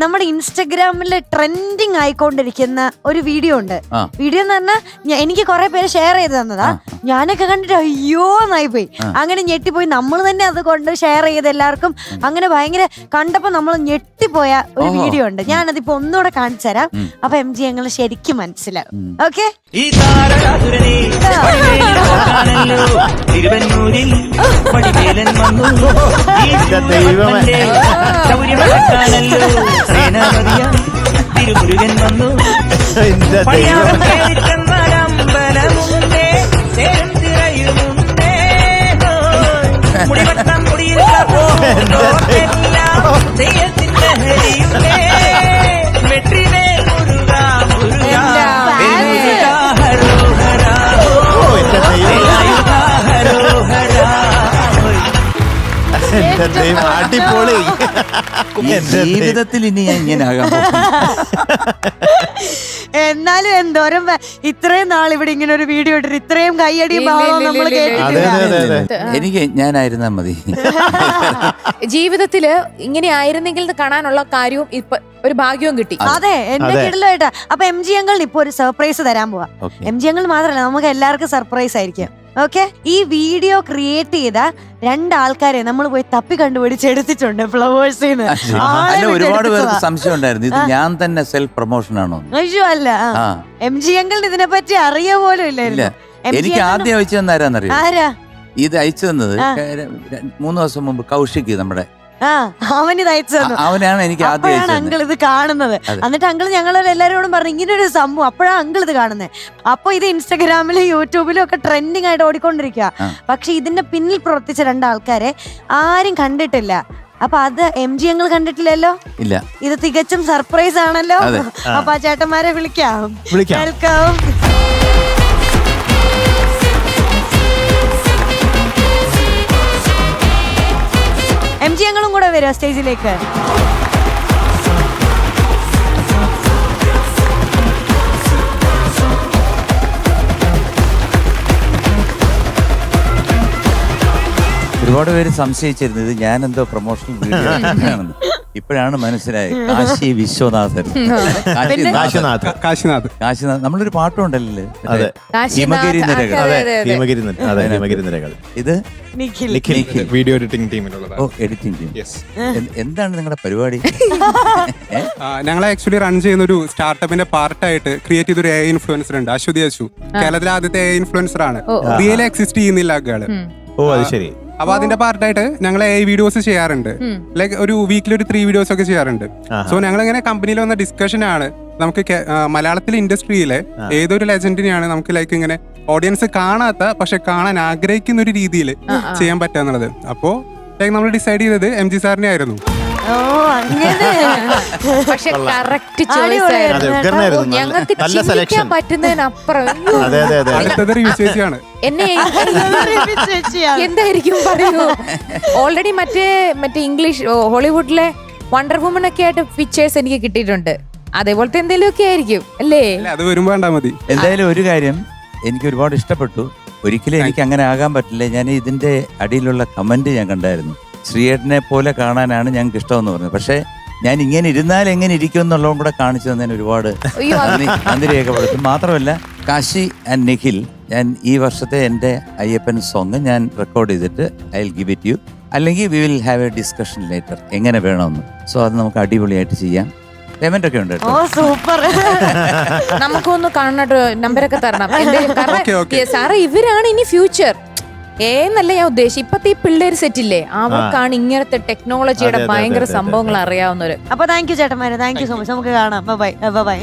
നമ്മുടെ ഇൻസ്റ്റഗ്രാമിൽ ട്രെൻഡിങ് ആയിക്കൊണ്ടിരിക്കുന്ന ഒരു വീഡിയോ ഉണ്ട്. ആ. വീഡിയോ എന്ന് പറഞ്ഞാൽ എനിക്ക് കുറെ പേര് ഷെയർ ചെയ്ത് തന്നതാ. ഞാനൊക്കെ കണ്ടിട്ട് അയ്യോ എന്നായി പോയി. അങ്ങനെ ഞെട്ടിപ്പോയി. നമ്മൾ തന്നെ അത് കൊണ്ട് ഷെയർ ചെയ്ത് എല്ലാവർക്കും അങ്ങനെ ഭയങ്കര കണ്ടപ്പോ നമ്മൾ ഞെട്ടിപ്പോയ ഒരു ഓഹോ. വീഡിയോ ഉണ്ട്. ഞാനതിപ്പോ ഒന്നുകൂടെ കാണിച്ചു തരാം. അപ്പൊ എം ജി ഞങ്ങൾ ശരിക്കും മനസ്സിലാവും. ഓക്കെ ഈ താരകാസുരനെ വഴിവേലിലോട്ടാണല്ലോ തിരുവന്നൂരിൽ പടിവേലൻ വന്നു. ഈ ദൈവമേ. സേനാപതിയാം. തിരുമുരുകൻ വന്നു. പണിയാവും പടിയാളം ദൈവമേ. എന്റെ ദൈവം അടിപൊളി. ഈ എന്റെ ദൈവം. ജീവിതത്തിൽ ഇനി ഞാൻ ഇങ്ങനെ ആകാൻ എന്നാലും എന്തോരം വ- ഇത്രയും നാൾ ഇവിടെ ഇങ്ങനെ ഒരു വീഡിയോ ഇട്ടിട്ട് ഇത്രയും കൈയടിയും ഇല്ല, ബഹളവും ഇല്ല, നമ്മൾ ഇല്ല, ഇല്ല, അതെ കേട്ടിട്ടില്ല. അതെ അതെ അതെ എനിക്ക് ഞാനായിരുന്നാ മതി. ജീവിതത്തിൽ ഇങ്ങനെ ആയിരുന്നെങ്കിൽ എന്ന് കാണാനുള്ള കാര്യവും ഇപ്പൊ ഒരു ഭാഗ്യവും കിട്ടി. അതെ. എന്റെ അതെ. കിടലായിട്ടാ അപ്പൊ എം ജി അങ്കിളിന് ഇപ്പൊ ഒരു സർപ്രൈസ് തരാൻ പോവാ. ഓക്കെ. എം ജി അങ്കിൾ മാത്രല്ല നമുക്ക് എല്ലാവർക്കും സർപ്രൈസ് ആയിരിക്കും. ഓക്കെ ഈ വീഡിയോ ക്രിയേറ്റ് ചെയ്ത രണ്ടാൾക്കാരെ നമ്മൾ പോയി തപ്പി കണ്ടുപിടിച്ച് എടുത്തിട്ടുണ്ട് ഫ്ലവേഴ്സിൽ നിന്ന് ഒരുപാട് പേർക്ക് സംശയം ഉണ്ടായിരുന്നു. ഇത് ഞാൻ തന്നെ സെൽഫ് പ്രൊമോഷൻ ആണോ അയ്യോ അല്ല. എം ജി അങ്കിളിന് ഇതിനെ പറ്റി അറിയ പോലും ഇല്ല. ഇല്ലായിരുന്നു എനിക്ക് ആദ്യം അയച്ചു തന്നാരാന്നറിയോ ആരാ? ഇത് അയച്ചു തന്നത് മൂന്ന് ദിവസം മുമ്പ് കൗശിക് നമ്മുടെ ആ അവന് തയ്ച്ചു തന്നു. അവനാണ് എനിക്ക് ആദ്യം അപ്പോഴാണ് അങ്കിൾ ഇത് കാണുന്നത്. എന്നിട്ട് അങ്കിൾ ഞങ്ങൾ എല്ലാരോടും പറഞ്ഞു ഇങ്ങനെ ഒരു സംഭവം അപ്പോഴാണ് അങ്കിൾ ഇത് കാണുന്നത് അപ്പൊ ഇത് ഇൻസ്റ്റാഗ്രാമിലും യൂട്യൂബിലും ഒക്കെ ട്രെൻഡിങ് ആയിട്ട് ഓടിക്കൊണ്ടിരിക്കുക. പക്ഷെ ഇതിന്റെ പിന്നിൽ പ്രവർത്തിച്ച രണ്ടാൾക്കാരെ ആരും കണ്ടിട്ടില്ല. അപ്പൊ അത് എം ജി അങ്കിൾ കണ്ടിട്ടില്ലല്ലോ? ഇല്ല. ഇത് തികച്ചും സർപ്രൈസ് ആണല്ലോ. അപ്പൊ ആ ചേട്ടന്മാരെ വിളിക്കാം. വിളിക്കാം. വെൽക്കം അങ്ങളും സ്റ്റേജിലേക്ക്. ഒരുപാട് പേര് സംശയിച്ചിരുന്നത് ഇത് ഞാൻ എന്തോ പ്രൊമോഷണൽ വീഡിയോ ആണെന്ന് ഇപ്പോഴാണ് മനസ്സിലായത്. കാശി വിശ്വനാഥൻ. കാശിനാഥ്. കാശിനാഥ്. കാശിനാഥ്. നമ്മളൊരു പാട്ടുണ്ടല്ലോ? കാശിനാഥ്. ഹിമഗിരി നിരകൾ. അതെ, അതെ അതെ, അതെ. ഹിമഗിരി നിര- അതെ ഹിമഗിരി നിരകൾ. ഇത്? നിഖിൽ. നിഖിൽ. നിഖിൽ. വീഡിയോ എഡിറ്റിംഗ് ഓ ടീമിലുള്ളതാണ് എഡിറ്റിംഗ് ടീം. യെസ് എന്താണ് നിങ്ങളുടെ പരിപാടി? ഏ? ഞങ്ങൾ ആക്ച്വലി റൺ ചെയ്യുന്ന ഒരു സ്റ്റാർട്ടപ്പിന്റെ പാർട്ടായിട്ട് ക്രിയേറ്റ് ചെയ്ത ഒരു എ ഇൻഫ്ലുവൻസർ ഉണ്ട്. അശ്വതി അശു കേരളത്തിലെ ആദ്യത്തെ എ ഇൻഫ്ലുവൻസർ ആണ്. റിയൽ എക്സിസ്റ്റ് ചെയ്യുന്നില്ല ആൾ ഓ അത് ശരി. അപ്പൊ അതിന്റെ പാർട്ടായിട്ട് ഞങ്ങൾ എ വീഡിയോസ് ചെയ്യാറുണ്ട്. ലൈക്ക് ഒരു വീക്കിൽ ഒരു ത്രീ വീഡിയോസ് ഒക്കെ ചെയ്യാറുണ്ട്. സോ ഞങ്ങൾ ഇങ്ങനെ കമ്പനിയിൽ വന്ന ഡിസ്കഷൻ ആണ് നമുക്ക് മലയാളത്തിലെ ഇൻഡസ്ട്രിയിലെ ഏതൊരു ലെജൻഡിനെയാണ് നമുക്ക് ലൈക്ക് ഇങ്ങനെ ഓഡിയൻസ് കാണാത്ത പക്ഷെ കാണാൻ ആഗ്രഹിക്കുന്ന ഒരു രീതിയിൽ ചെയ്യാൻ പറ്റുക എന്നുള്ളത്. അപ്പോ ലൈക്ക് നമ്മൾ ഡിസൈഡ് ചെയ്തത് എം ജി സാറിനെ ആയിരുന്നു. പക്ഷെ കറക്റ്റ് നല്ല- ഞങ്ങൾക്ക് ചിന്തിക്കാൻ പറ്റുന്നതിനപ്പുറം. അയ്യോ, അതെ അതെ അതെ. അടുത്തത് ചേച്ചിയാണ് എന്നെ എന്തായിരിക്കും പറയൂ ഓൾറെഡി മറ്റേ മറ്റേ ഇംഗ്ലീഷ് ഹോളിവുഡിലെ വണ്ടർ വുമൺ ഒക്കെ ആയിട്ട് പിക്ചേഴ്സ് എനിക്ക് കിട്ടിയിട്ടുണ്ട്. അതേപോലത്തെ എന്തെങ്കിലുമൊക്കെ ആയിരിക്കും അല്ലേ? അല്ല അത് വരുമ്പോ മതി. എന്തായാലും ഒരു കാര്യം എനിക്ക് ഒരുപാട് ഇഷ്ടപ്പെട്ടു. ഒരിക്കലും എനിക്ക് അങ്ങനെ ആകാൻ പറ്റില്ല. ഞാൻ ഇതിന്റെ അടിയിലുള്ള കമന്റ് ഞാൻ കണ്ടായിരുന്നു. ശ്രീയേട്ടനെ പോലെ കാണാനാണ് ഞങ്ങൾക്ക് ഇഷ്ടമെന്ന് പറഞ്ഞത് പക്ഷേ ഞാൻ ഇങ്ങനെ ഇരുന്നാൽ എങ്ങനെ ഇരിക്കും എന്നുള്ളതും കൂടെ കാണിച്ചു തന്നതിന് ഒരുപാട് നന്ദി രേഖപ്പെടുത്തും. മാത്രമല്ല കാശി ആൻഡ് നിഖിൽ ഞാൻ ഈ വർഷത്തെ എന്റെ അയ്യപ്പൻ സോങ് ഞാൻ റെക്കോർഡ് ചെയ്തിട്ട് I will give it you അല്ലെങ്കിൽ we will have a discussion later എങ്ങനെ വേണമെന്ന്. സോ അത് നമുക്ക് അടിപൊളിയായിട്ട് ചെയ്യാം. പേയ്മെന്റ് ഒക്കെ ഉണ്ട് ഓ കേട്ടോ സൂപ്പർ നമുക്കൊന്ന് കാണട്ടോ നമ്പരൊക്കെ തരണം. സാറ് ഇവരാണ് ഇനി ഫ്യൂച്ചർ ഏന്നല്ല ഞാൻ ഉദ്ദേശിച്ചത്? ഇപ്പത്തെ ഈ പിള്ളേര് സെറ്റില്ലേ അവർക്കാണ് ഇങ്ങനത്തെ ടെക്നോളജിയുടെ ഭയങ്കര സംഭവങ്ങൾ അറിയാവുന്നവര്. അപ്പൊ താങ്ക് യു ചേട്ടന്മാരെ. താങ്ക് യു സോ മച്ച് നമുക്ക് കാണാം. Bye bye